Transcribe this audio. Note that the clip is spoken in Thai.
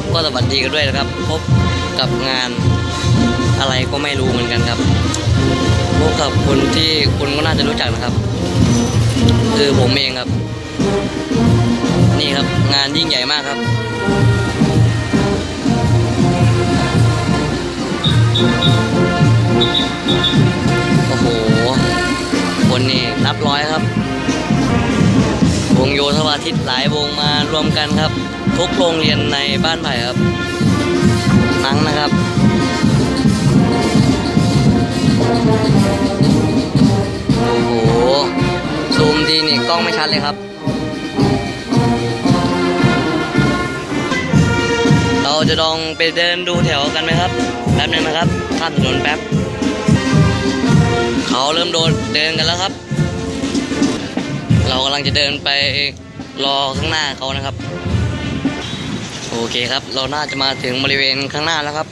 ครับ ก็สวัสดีกันด้วยนะครับ พบกับงานอะไรก็ไม่รู้เหมือนกันครับพบกับคนที่คุณก็น่าจะรู้จักนะครับ คือผมเองครับ นี่ครับงานยิ่งใหญ่มากครับโอ้โหคนนี่นับร้อยครับ วงโยธวาทิตหลายวงมารวมกันครับ ทุกโรงเรียนในบ้านไผ่ครับนังนะครับโอ้โหซูมทีนี่กล้องไม่ชัดเลยครับ เราจะลองไปเดินดูแถวกันไหมครับแป๊บนึงนะครับข้ามถนนแป๊บเขาเริ่มโดนเดินกันแล้วครับ เรากำลังจะเดินไป รอข้างหน้าเขานะครับ โอเคครับ เราน่าจะมาถึงบริเวณข้างหน้าแล้วครับ